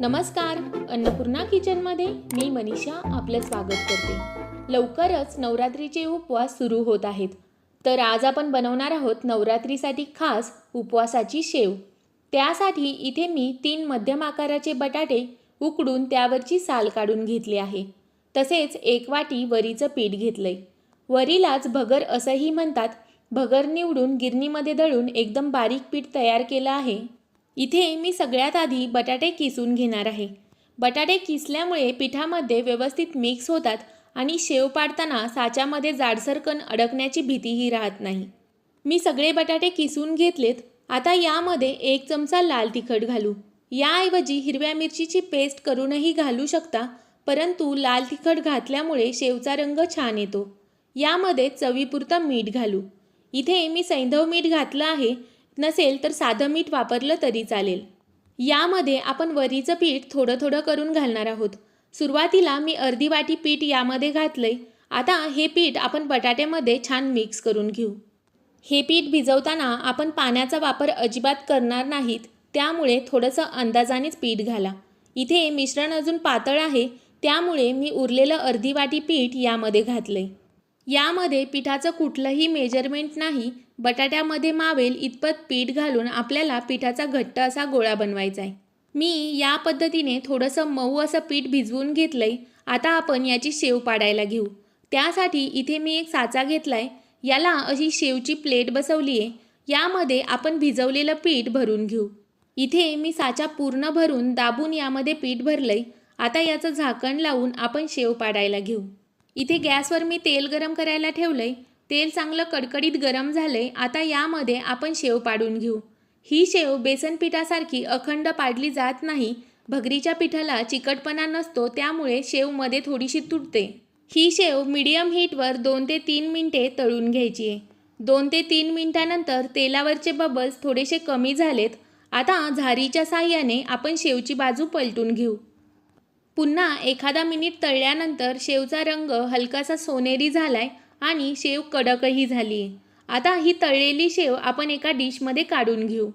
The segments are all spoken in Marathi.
नमस्कार अन्नपूर्णा किचनमध्ये मी मनीषा आपलं स्वागत करते. लवकरच नवरात्रीचे उपवास सुरू होत आहेत. तर आज आपण बनवणार आहोत नवरात्रीसाठी खास उपवासाची शेव. त्यासाठी इथे मी तीन मध्यम आकाराचे बटाटे उकडून त्यावरची साल काढून घेतली आहे. तसेच एक वाटी वरीचं पीठ घेतलं आहे वरीलाच भगर असंही म्हणतात. भगर निवडून गिरणीमध्ये दळून एकदम बारीक पीठ तयार केलं आहे. इथे मी सगळ्यात आधी बटाटे किसून घेणार आहे. बटाटे किसल्यामुळे पिठामध्ये व्यवस्थित मिक्स होतात आणि शेव पाडताना साच्यामध्ये जाडसरकण अडकण्याची भीतीही राहत नाही. मी सगळे बटाटे किसून घेतलेत. आता यामध्ये एक चमचा लाल तिखट घालू. याऐवजी हिरव्या मिरचीची पेस्ट करूनही घालू शकता परंतु लाल तिखट घातल्यामुळे शेवचा रंग छान येतो. यामध्ये चवीपुरतं मीठ घालू. इथे मी सैंधव मीठ घातलं आहे. नसेल तर साधं मीठ वापरलं तरी चालेल. यामध्ये आपण वरीचं पीठ थोडं थोडं करून घालणार आहोत. सुरुवातीला मी अर्धी वाटी पीठ यामध्ये घातलंय. आता हे पीठ आपण बटाट्यामध्ये छान मिक्स करून घेऊ. हे पीठ भिजवताना आपण पाण्याचा वापर अजिबात करणार नाहीत. त्यामुळे थोडंसं अंदाजानेच पीठ घाला. इथे मिश्रण अजून पातळ आहे. त्यामुळे मी उरलेलं अर्धी वाटी पीठ यामध्ये घातलंय. यामध्ये पिठाचं कुठलंही मेजरमेंट नाही. बटाट्यामध्ये मावेल इतपत पीठ घालून आपल्याला पिठाचा घट्ट असा गोळा बनवायचा आहे. मी या पद्धतीने थोडंसं मऊ असं पीठ भिजवून घेतलं आहे आता आपण याची शेव पाडायला घेऊ. त्यासाठी इथे मी एक साचा घेतलाय. याला अशी शेवची प्लेट बसवली आहे यामध्ये आपण भिजवलेलं पीठ भरून घेऊ. इथे मी साचा पूर्ण भरून दाबून यामध्ये पीठ भरलं आहे आता याचं झाकण लावून आपण शेव पाडायला घेऊ. इथे गॅसवर मी तेल गरम करायला ठेवलं आहे तेल चांगलं कडकडीत गरम झालं आहे आता यामध्ये आपण शेव पाडून घेऊ. ही शेव बेसन पिठासारखी अखंड पाडली जात नाही. भगरीच्या पिठाला चिकटपणा नसतो त्यामुळे शेवमध्ये थोडीशी तुटते. ही शेव मीडियम हीटवर दोन ते तीन मिनटे तळून घ्यायची आहे. दोन ते तीन मिनटानंतर तेलावरचे बबल्स थोडेसे कमी झालेत. आता झारीच्या साह्याने आपण शेवची बाजू पलटून घेऊ. पुन्हा एखादा मिनिट तळल्यानंतर शेवचा रंग हलकासा सोनेरी झालाय आणि शेव कडकही झाली. आहे आता ही तळलेली शेव आपण एका डिशमध्ये काढून घेऊ.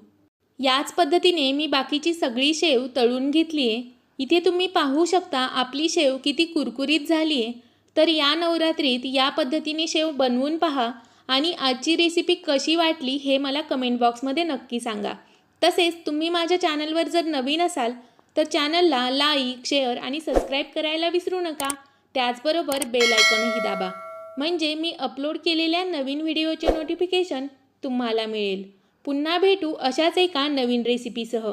याच पद्धतीने मी बाकीची सगळी शेव तळून घेतली आहे इथे तुम्ही पाहू शकता आपली शेव किती कुरकुरीत झाली आहे तर या नवरात्रीत या पद्धतीने शेव बनवून पहा आणि आजची रेसिपी कशी वाटली हे मला कमेंट बॉक्समध्ये नक्की सांगा. तसेच तुम्ही माझ्या चॅनलवर जर नवीन असाल तर चॅनलला लाईक शेअर आणि सबस्क्राईब करायला विसरू नका. त्याचबरोबर बेल आयकॉनही दाबा. म्हणजे मी अपलोड केलेल्या नवीन व्हिडिओचे नोटिफिकेशन तुम्हाला मिळेल. पुन्हा भेटू अशाच एका नवीन रेसिपीसह